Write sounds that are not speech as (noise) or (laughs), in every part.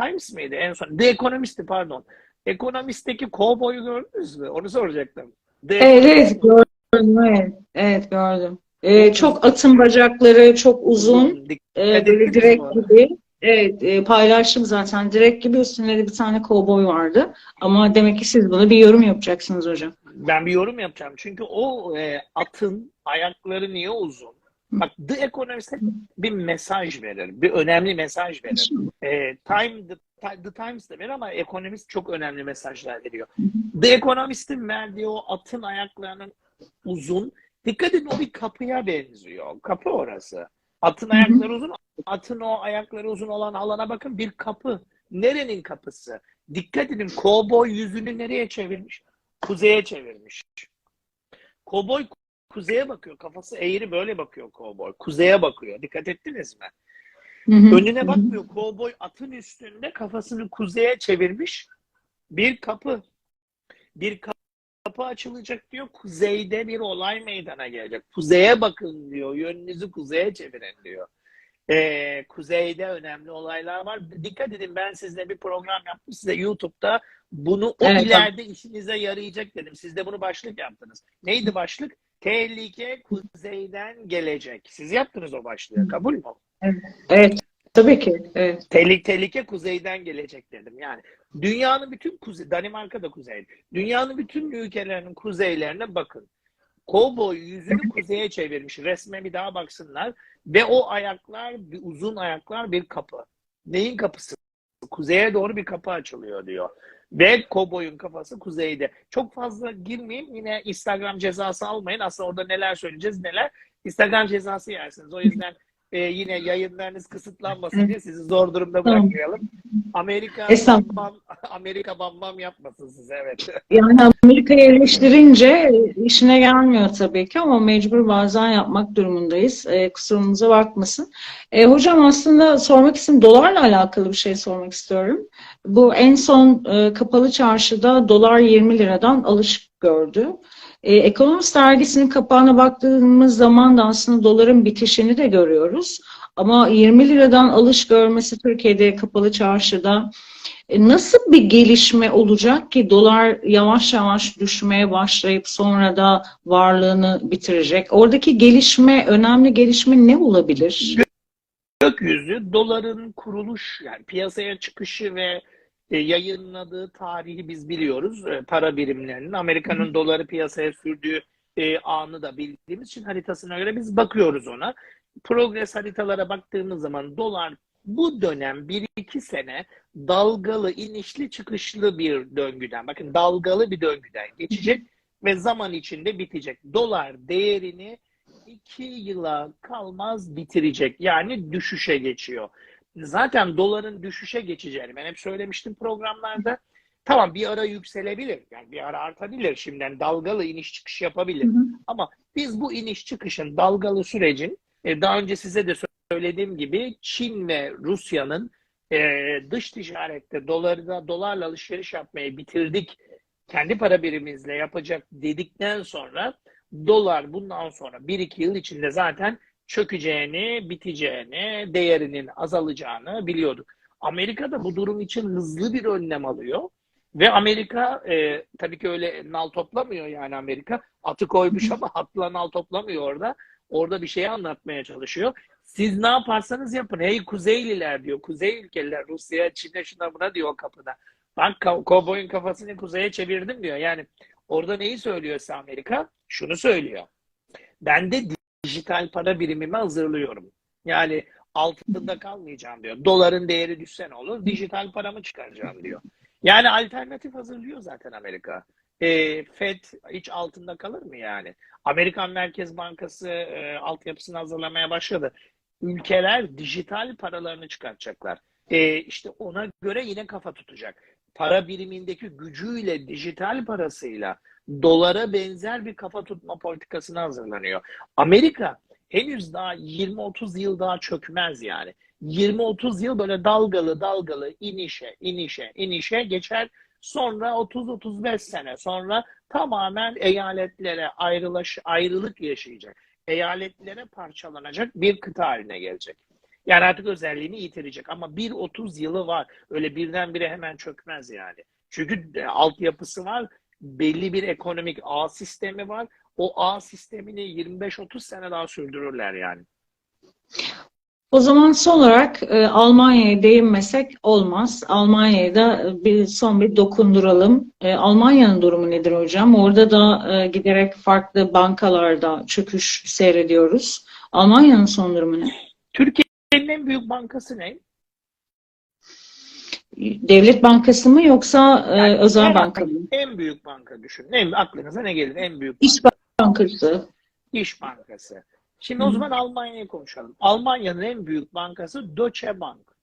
Times miydi en son? The Economist'ti pardon. Ekonomist'teki kovboyu gördünüz mü? Onu soracaktım. The Evet, gördüm. Evet, evet gördüm. Ee, çok atın bacakları çok uzun. Ee, böyle direkt gibi. Evet, e, paylaştım zaten. Direkt gibi üstünde de bir tane kovboy vardı. Ama demek ki siz buna bir yorum yapacaksınız hocam. Ben bir yorum yapacağım. Çünkü o e, atın ayakları niye uzun? Bak The Economist hep bir mesaj verir. Bir önemli mesaj verir. E, Time, The, The Times da verir ama Economist çok önemli mesajlar veriyor. The Economist'in verdiği o atın ayaklarının uzun. Dikkat edin o bir kapıya benziyor. Kapı orası. Atın ayakları uzun. Atın o ayakları uzun olan alana bakın bir kapı. Nerenin kapısı? Dikkat edin kovboy yüzünü nereye çevirmiş? Kuzeye çevirmiş. Kovboy kuzeye bakıyor. Kafası eğri böyle bakıyor kovboy. Kuzeye bakıyor. Dikkat ettiniz mi? Hı hı. Önüne bakmıyor. Kovboy atın üstünde kafasını kuzeye çevirmiş. Bir kapı. Bir kapı kapı açılacak diyor. Kuzeyde bir olay meydana gelecek. Kuzeye bakın diyor. Yönünüzü kuzeye çevirin diyor. Ee, kuzeyde önemli olaylar var. Dikkat edin ben sizle bir program yaptım size YouTube'da. Bunu o Evet, ileride işinize yarayacak dedim. Siz de bunu başlık yaptınız. Neydi başlık? Tehlike kuzeyden gelecek. Siz yaptınız o başlığı. Kabul mü? Evet, tabii ki. Evet. Tehlike, tehlike kuzeyden gelecek dedim. Yani dünyanın bütün kuzey, Danimarka da kuzey. Dünyanın bütün ülkelerinin kuzeylerine bakın. Kovboy yüzünü kuzeye çevirmiş. Resme bir daha baksınlar. Ve o ayaklar, bir uzun ayaklar bir kapı. Neyin kapısı? Kuzeye doğru bir kapı açılıyor diyor. Ve kovboyun kafası kuzeyde. Çok fazla girmeyeyim. Yine Instagram cezası almayın. Aslında orada neler söyleyeceğiz neler. Instagram cezası yersiniz. O yüzden e, yine yayınlarınız kısıtlanmasın diye sizi zor durumda Tamam. bırakmayalım. Amerika bam, Amerika bam bam yapmasın size evet. Yani Amerika'yı eleştirince işine gelmiyor tabii ki ama mecbur bazen yapmak durumundayız. E, kusurumuza bakmasın. E, hocam aslında sormak istedim. Dolarla alakalı bir şey sormak istiyorum. Bu en son e, kapalı çarşıda dolar 20 liradan alış gördü. E, Economist dergisinin kapağına baktığımız zaman da aslında doların bitişini de görüyoruz. Ama 20 liradan alış görmesi Türkiye'de kapalı çarşıda e, Nasıl bir gelişme olacak ki dolar yavaş yavaş düşmeye başlayıp sonra da varlığını bitirecek? Oradaki gelişme, önemli gelişme ne olabilir? Gökyüzü doların kuruluş yani piyasaya çıkışı ve e, yayınladığı tarihi biz biliyoruz. E, para birimlerinin Amerika'nın doları piyasaya sürdüğü e, anı da bildiğimiz için haritasına göre biz bakıyoruz ona. Progres haritalara baktığımız zaman dolar bu dönem 1-2 sene dalgalı, inişli, çıkışlı bir döngüden, bakın dalgalı bir döngüden geçecek ve zaman içinde bitecek. Dolar değerini 2 yıla kalmaz bitirecek. Yani düşüşe geçiyor. Zaten doların düşüşe geçeceğini ben hep söylemiştim programlarda. Tamam bir ara yükselebilir. Yani bir ara artabilir şimdiden. Dalgalı iniş çıkış yapabilir. Ama biz bu iniş çıkışın dalgalı sürecin e, daha önce size de söylediğim gibi Çin ve Rusya'nın e, dış ticarette dolarda dolarla alışveriş yapmayı bitirdik. Kendi para birimimizle yapacak dedikten sonra dolar bundan sonra 1-2 yıl içinde zaten çökeceğini, biteceğini, değerinin azalacağını biliyorduk. Amerika da bu durum için hızlı bir önlem alıyor. Ve Amerika e, tabii ki öyle nal toplamıyor yani Amerika. Atı koymuş ama atla nal toplamıyor orada. Orada bir şey anlatmaya çalışıyor. Siz ne yaparsanız yapın. Hey Kuzeyliler diyor. Kuzey ülkeler Rusya, Çin'e şuna buna diyor o kapıda. Bak ko- kovboyun kafasını kuzeye çevirdim diyor. Yani orada neyi söylüyorsa Amerika şunu söylüyor. Ben de dijital para birimimi hazırlıyorum. Yani altında kalmayacağım diyor. Doların değeri düşse ne olur? Dijital paramı çıkaracağım diyor. Yani alternatif hazırlıyor zaten Amerika. E, Fed hiç altında kalır mı yani? Amerikan Merkez Bankası e, altyapısını hazırlamaya başladı. Ülkeler dijital paralarını çıkartacaklar. E, işte ona göre yine kafa tutacak. Para birimindeki gücüyle, dijital parasıyla dolara benzer bir kafa tutma politikasına hazırlanıyor. Amerika henüz daha 20-30 yıl daha çökmez yani. 20-30 yıl böyle dalgalı dalgalı inişe, inişe, inişe geçer. Sonra 30-35 sene sonra tamamen eyaletlere ayrılaş, ayrılık yaşayacak. Eyaletlere parçalanacak bir kıta haline gelecek. Yani artık özelliğini yitirecek. Ama 1-30 yılı var. Öyle birdenbire hemen çökmez yani. Çünkü e, altyapısı var. Belli bir ekonomik ağ sistemi var. O ağ sistemini 25-30 sene daha sürdürürler yani. O zaman son olarak e, Almanya'ya değinmesek olmaz. Almanya'ya da e, bir son bir dokunduralım. E, Almanya'nın durumu nedir hocam? Orada da e, giderek farklı bankalarda çöküş seyrediyoruz. Almanya'nın son durumu ne? Türkiye'nin en büyük bankası ne? Devlet bankası mı yoksa e, Yani özel banka mı? En büyük banka düşünün. En, aklınıza ne gelir? En büyük İş Bankası. İş Bankası. Şimdi Hı o zaman Almanya'yı konuşalım. Almanya'nın en büyük bankası Deutsche Bank.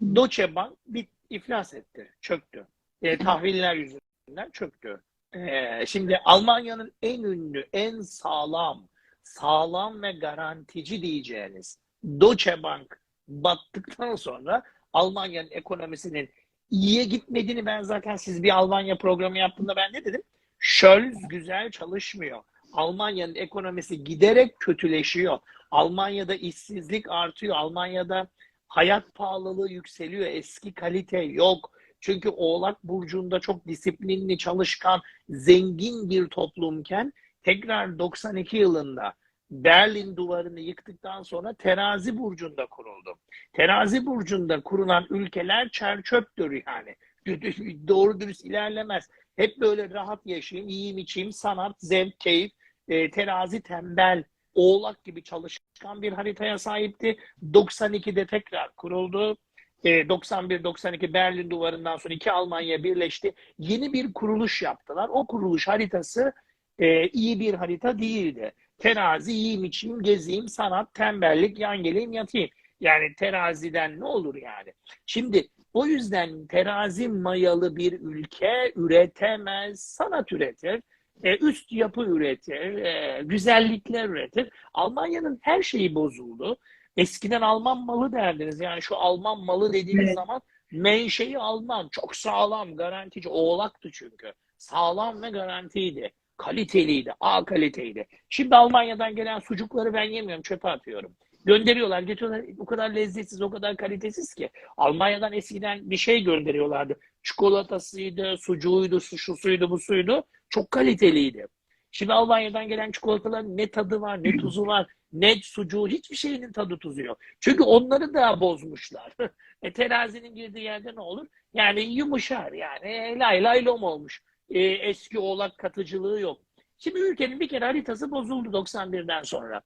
Deutsche Bank bir iflas etti, çöktü. E, tahviller yüzünden çöktü. E, şimdi Almanya'nın en ünlü, en sağlam, sağlam ve garantici diyeceğiniz Deutsche Bank battıktan sonra Almanya'nın ekonomisinin iyiye gitmediğini ben zaten siz bir Almanya programı yaptığında ben ne dedim? Scholz güzel çalışmıyor. Almanya'nın ekonomisi giderek kötüleşiyor. Almanya'da işsizlik artıyor. Almanya'da hayat pahalılığı yükseliyor. Eski kalite yok. Çünkü Oğlak Burcu'nda çok disiplinli, çalışkan, zengin bir toplumken tekrar 92 yılında Berlin duvarını yıktıktan sonra Terazi Burcu'nda kuruldu. Terazi Burcu'nda kurulan ülkeler çerçöptür yani. (laughs) Doğru dürüst ilerlemez. Hep böyle rahat yaşayayım, yiyeyim içeyim, sanat, zevk, keyif, e, terazi tembel, oğlak gibi çalışkan bir haritaya sahipti. 92'de tekrar kuruldu. E, 91-92 Berlin duvarından sonra iki Almanya birleşti. Yeni bir kuruluş yaptılar. O kuruluş haritası e, iyi bir harita değildi. Terazi yiyeyim içeyim, gezeyim, sanat, tembellik, yan geleyim, yatayım. Yani teraziden ne olur yani? Şimdi o yüzden terazi mayalı bir ülke üretemez, sanat üretir, e, üst yapı üretir, e, güzellikler üretir. Almanya'nın her şeyi bozuldu. Eskiden Alman malı derdiniz. Yani şu Alman malı dediğiniz Evet. zaman menşei Alman, çok sağlam, garantici, oğlaktı çünkü. Sağlam ve garantiydi. Kaliteliydi, A kaliteydi. Şimdi Almanya'dan gelen sucukları ben yemiyorum, çöpe atıyorum. Gönderiyorlar, getiriyorlar. O kadar lezzetsiz, o kadar kalitesiz ki. Almanya'dan eskiden bir şey gönderiyorlardı. Çikolatasıydı, sucuğuydu, su, şu suydu, bu suydu. Çok kaliteliydi. Şimdi Almanya'dan gelen çikolataların ne tadı var, ne tuzu var, ne sucuğu, hiçbir şeyinin tadı tuzu yok. Çünkü onları da bozmuşlar. (laughs) e, terazinin girdiği yerde ne olur? Yani yumuşar yani lay lay lom olmuş. E, eski oğlak katıcılığı yok. Şimdi ülkenin bir kere haritası bozuldu 91'den sonra.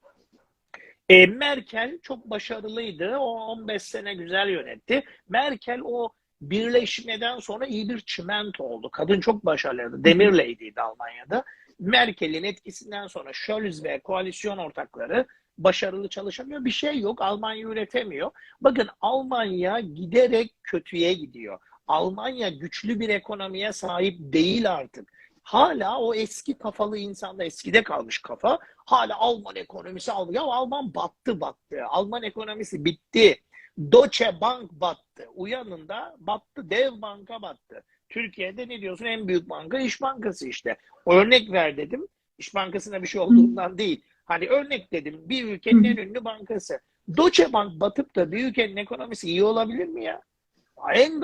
E, Merkel çok başarılıydı. O 15 sene güzel yönetti. Merkel o birleşmeden sonra iyi bir çimento oldu. Kadın çok başarılıydı. Demirley'diydi Almanya'da. Merkel'in etkisinden sonra Scholz ve koalisyon ortakları başarılı çalışamıyor. Bir şey yok. Almanya üretemiyor. Bakın Almanya giderek kötüye gidiyor. Almanya güçlü bir ekonomiye sahip değil artık. Hala o eski kafalı insanda eskide kalmış kafa. Hala Alman ekonomisi al. Ya Alman battı battı. Alman ekonomisi bitti. Deutsche Bank battı. Uyanında battı. Dev banka battı. Türkiye'de ne diyorsun? En büyük banka İş Bankası işte. Örnek ver dedim. İş Bankası'na bir şey olduğundan değil. Hani örnek dedim. Bir ülkenin en ünlü bankası. Deutsche Bank batıp da bir ülkenin ekonomisi iyi olabilir mi ya? En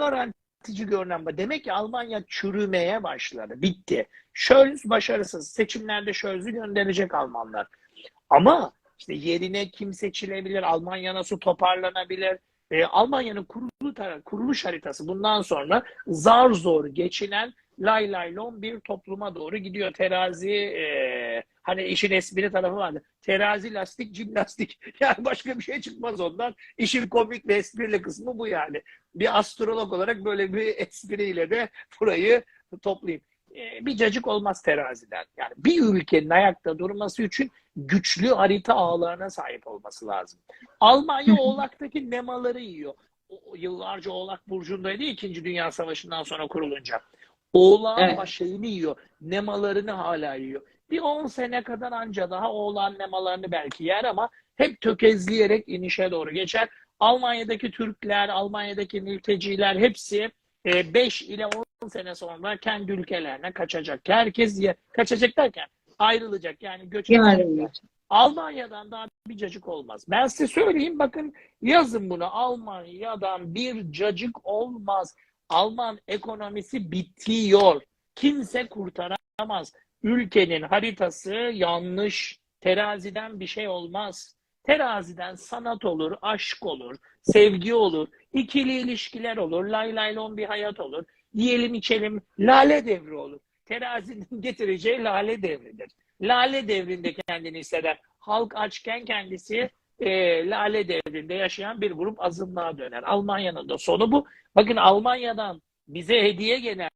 garantici görünen. Demek ki Almanya çürümeye başladı. Bitti. Scholz başarısız. Seçimlerde Scholz'ü gönderecek Almanlar. Ama işte yerine kim seçilebilir? Almanya nasıl toparlanabilir? Ee, Almanya'nın kurulu kuruluş haritası bundan sonra zar zor geçinen lay lay lom bir topluma doğru gidiyor. Terazi e, hani işin espri tarafı vardı. Terazi lastik jimnastik. (laughs) Yani başka bir şey çıkmaz ondan. İşin komik ve esprili kısmı bu yani. Bir astrolog olarak böyle bir (laughs) espriyle de burayı toplayayım. E, bir cacık olmaz teraziden. Yani bir ülkenin ayakta durması için güçlü harita ağlarına sahip olması lazım. Almanya Oğlak'taki nemaları yiyor. O, yıllarca Oğlak Burcu'ndaydı İkinci Dünya Savaşı'ndan sonra kurulunca. Oğlağın Evet. başını yiyor. Nemalarını hala yiyor. Bir 10 sene kadar anca daha oğlan nemalarını belki yer ama hep tökezleyerek inişe doğru geçer. Almanya'daki Türkler, Almanya'daki mülteciler hepsi 5 ile 10 sene sonra kendi ülkelerine kaçacak. Herkes ye- kaçacak derken ayrılacak yani göç edecekler. Almanya'dan daha bir cacık olmaz. Ben size söyleyeyim bakın yazın bunu Almanya'dan bir cacık olmaz. Alman ekonomisi bitiyor. Kimse kurtaramaz. Ülkenin haritası yanlış. Teraziden bir şey olmaz. Teraziden sanat olur, aşk olur, sevgi olur, ikili ilişkiler olur, lay lay lon bir hayat olur. Yiyelim içelim, lale devri olur. Terazinin (laughs) getireceği lale devridir. Lale devrinde kendini hisseder. Halk açken kendisi e, lale devrinde yaşayan bir grup azınlığa döner. Almanya'nın da sonu bu. Bakın Almanya'dan bize hediye gelen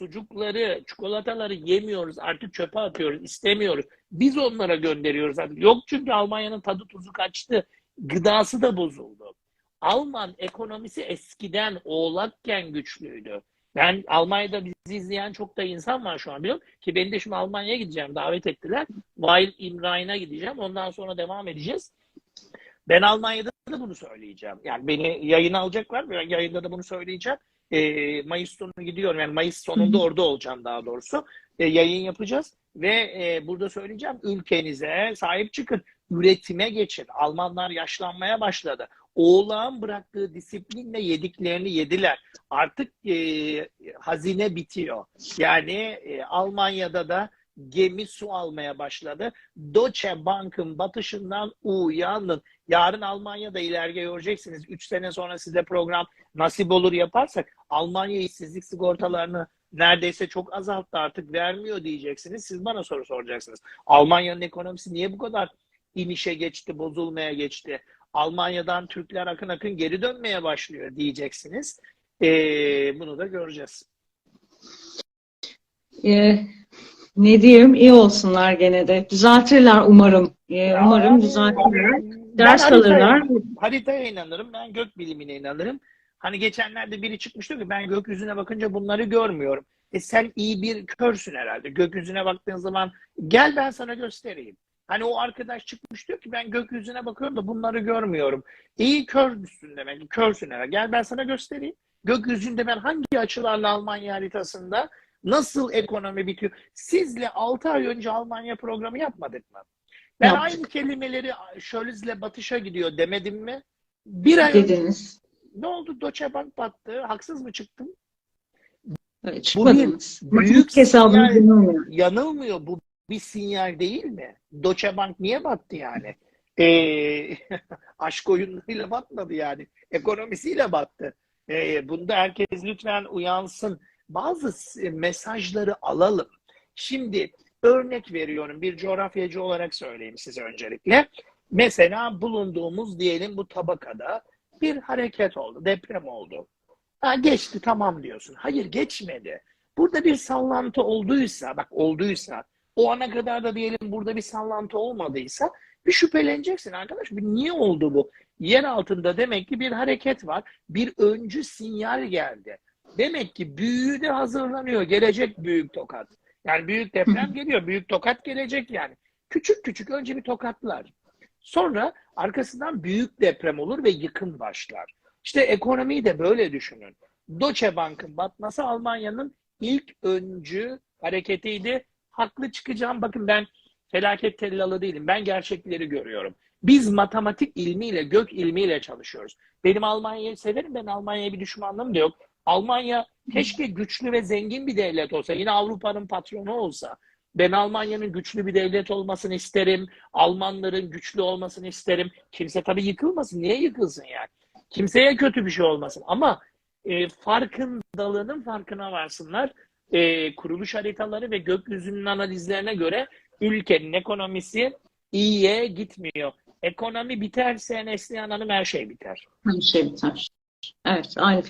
sucukları, çikolataları yemiyoruz. Artık çöpe atıyoruz. istemiyoruz. Biz onlara gönderiyoruz. artık. Yok çünkü Almanya'nın tadı tuzu kaçtı. Gıdası da bozuldu. Alman ekonomisi eskiden oğlakken güçlüydü. Ben Almanya'da bizi izleyen çok da insan var şu an biliyorum ki ben de şimdi Almanya'ya gideceğim. Davet ettiler. Weil im Rhein'a gideceğim. Ondan sonra devam edeceğiz. Ben Almanya'da da bunu söyleyeceğim. Yani beni yayına alacaklar. Ben yayında da bunu söyleyeceğim. Ee, Mayıs sonu gidiyorum. Yani Mayıs sonunda orada olacağım daha doğrusu. Ee, yayın yapacağız. Ve e, burada söyleyeceğim ülkenize sahip çıkın. Üretime geçin. Almanlar yaşlanmaya başladı. Oğlağın bıraktığı disiplinle yediklerini yediler. Artık e, hazine bitiyor. Yani e, Almanya'da da gemi su almaya başladı. Deutsche Bank'ın batışından uyanın. Yarın Almanya'da ileride göreceksiniz. 3 sene sonra size program nasip olur yaparsak Almanya işsizlik sigortalarını neredeyse çok azalttı artık vermiyor diyeceksiniz. Siz bana soru soracaksınız. Almanya'nın ekonomisi niye bu kadar inişe geçti, bozulmaya geçti? Almanya'dan Türkler akın akın geri dönmeye başlıyor diyeceksiniz. Ee, bunu da göreceğiz. Ee, ne diyeyim? İyi olsunlar gene de. Düzeltirler umarım. Ee, umarım düzeltirler. Ders Ben alırlar. Haritaya inanırım. Ben gök bilimine inanırım. Hani geçenlerde biri çıkmıştı ki ben gökyüzüne bakınca bunları görmüyorum. E sen iyi bir körsün herhalde. Gökyüzüne baktığın zaman gel ben sana göstereyim. Hani o arkadaş çıkmış diyor ki ben gökyüzüne bakıyorum da bunları görmüyorum. İyi körsün demek körsün herhalde. Gel ben sana göstereyim. Gökyüzünde ben hangi açılarla Almanya haritasında nasıl ekonomi bitiyor? Sizle 6 ay önce Almanya programı yapmadık mı? Ben Yaptık. aynı kelimeleri Şöliz'le batışa gidiyor demedim mi? Bir ay önce Dediniz. ne oldu? Deutsche Bank battı. Haksız mı çıktım? Evet, çıkmadınız. büyük Matematik hesabını sinyal- bilmiyorum. Yanılmıyor. Bu bir sinyal değil mi? Deutsche Bank niye battı yani? Ee, (laughs) aşk oyunlarıyla batmadı yani. Ekonomisiyle battı. Ee, bunda herkes lütfen uyansın. Bazı mesajları alalım. Şimdi örnek veriyorum. Bir coğrafyacı olarak söyleyeyim size öncelikle. Mesela bulunduğumuz diyelim bu tabakada bir hareket oldu, deprem oldu. Ha, geçti tamam diyorsun. Hayır geçmedi. Burada bir sallantı olduysa, bak olduysa, o ana kadar da diyelim burada bir sallantı olmadıysa bir şüpheleneceksin arkadaş. Bir niye oldu bu? Yer altında demek ki bir hareket var. Bir öncü sinyal geldi. Demek ki büyüğü de hazırlanıyor. Gelecek büyük tokat. Yani büyük deprem geliyor. Büyük tokat gelecek yani. Küçük küçük önce bir tokatlar. Sonra arkasından büyük deprem olur ve yıkım başlar. İşte ekonomiyi de böyle düşünün. Deutsche Bank'ın batması Almanya'nın ilk öncü hareketiydi. Haklı çıkacağım. Bakın ben felaket tellalı değilim. Ben gerçekleri görüyorum. Biz matematik ilmiyle, gök ilmiyle çalışıyoruz. Benim Almanya'yı severim. Ben Almanya'ya bir düşmanlığım da yok. Almanya keşke güçlü ve zengin bir devlet olsa. Yine Avrupa'nın patronu olsa. Ben Almanya'nın güçlü bir devlet olmasını isterim. Almanların güçlü olmasını isterim. Kimse tabii yıkılmasın. Niye yıkılsın yani? Kimseye kötü bir şey olmasın. Ama e, farkındalığının farkına varsınlar. E, kuruluş haritaları ve gökyüzünün analizlerine göre ülkenin ekonomisi iyiye gitmiyor. Ekonomi biterse Neslihan Hanım her şey biter. Her şey biter. Evet, aynı.